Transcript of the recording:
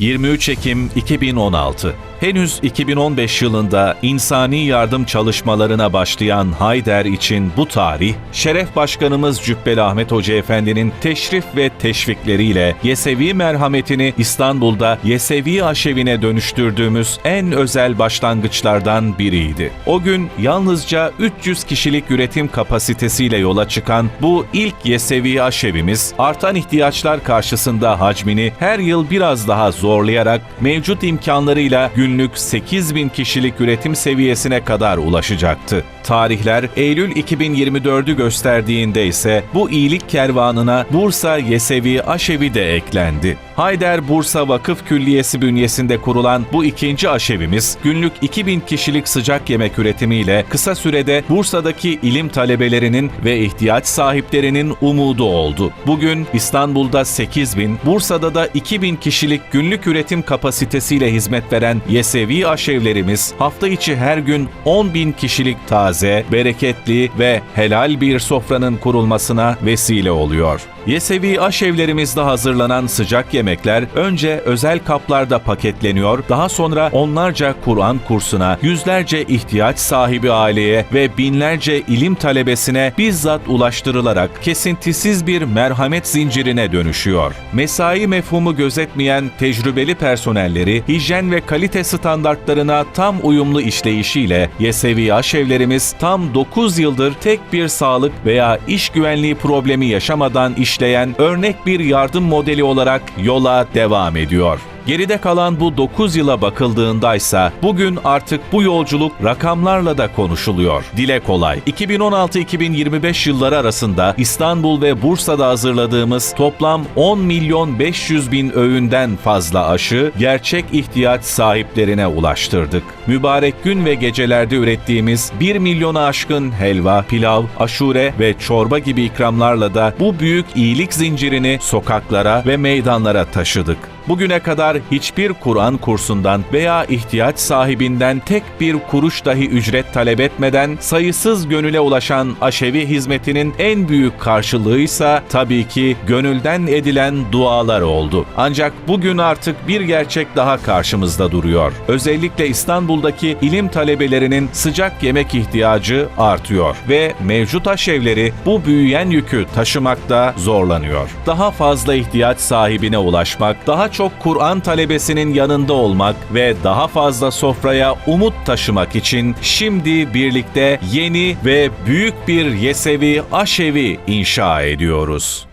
23 Ekim 2016 Henüz 2015 yılında insani yardım çalışmalarına başlayan Hayder için bu tarih, Şeref Başkanımız Cübbeli Ahmet Hoca Efendi'nin teşrif ve teşvikleriyle Yesevi merhametini İstanbul'da Yesevi aşevine dönüştürdüğümüz en özel başlangıçlardan biriydi. O gün yalnızca 300 kişilik üretim kapasitesiyle yola çıkan bu ilk Yesevi aşevimiz, artan ihtiyaçlar karşısında hacmini her yıl biraz daha zorlayarak mevcut imkanlarıyla günlük 8 bin kişilik üretim seviyesine kadar ulaşacaktı. Tarihler Eylül 2024'ü gösterdiğinde ise bu iyilik kervanına Bursa Yesevi Aşevi de eklendi. Hayder Bursa Vakıf Külliyesi bünyesinde kurulan bu ikinci aşevimiz günlük 2000 kişilik sıcak yemek üretimiyle kısa sürede Bursa'daki ilim talebelerinin ve ihtiyaç sahiplerinin umudu oldu. Bugün İstanbul'da 8000, Bursa'da da 2000 kişilik günlük üretim kapasitesiyle hizmet veren Yesevi aşevlerimiz hafta içi her gün 10 bin kişilik taze, bereketli ve helal bir sofranın kurulmasına vesile oluyor. Yesevi aşevlerimizde hazırlanan sıcak yemekler önce özel kaplarda paketleniyor, daha sonra onlarca Kur'an kursuna, yüzlerce ihtiyaç sahibi aileye ve binlerce ilim talebesine bizzat ulaştırılarak kesintisiz bir merhamet zincirine dönüşüyor. Mesai mefhumu gözetmeyen tecrübeli personelleri hijyen ve kalite standartlarına tam uyumlu işleyişiyle Yesevi aşevlerimiz tam 9 yıldır tek bir sağlık veya iş güvenliği problemi yaşamadan işleyen örnek bir yardım modeli olarak yola devam ediyor. Geride kalan bu 9 yıla bakıldığında ise bugün artık bu yolculuk rakamlarla da konuşuluyor. Dile kolay. 2016-2025 yılları arasında İstanbul ve Bursa'da hazırladığımız toplam 10 milyon 500 bin öğünden fazla aşı gerçek ihtiyaç sahiplerine ulaştırdık. Mübarek gün ve gecelerde ürettiğimiz 1 milyona aşkın helva, pilav, aşure ve çorba gibi ikramlarla da bu büyük iyilik zincirini sokaklara ve meydanlara taşıdık. Bugüne kadar hiçbir Kur'an kursundan veya ihtiyaç sahibinden tek bir kuruş dahi ücret talep etmeden sayısız gönüle ulaşan aşevi hizmetinin en büyük karşılığıysa tabii ki gönülden edilen dualar oldu. Ancak bugün artık bir gerçek daha karşımızda duruyor. Özellikle İstanbul'daki ilim talebelerinin sıcak yemek ihtiyacı artıyor ve mevcut aşevleri bu büyüyen yükü taşımakta zorlanıyor. Daha fazla ihtiyaç sahibine ulaşmak, daha çok Kur'an talebesinin yanında olmak ve daha fazla sofraya umut taşımak için şimdi birlikte yeni ve büyük bir Yesevi Aşevi inşa ediyoruz.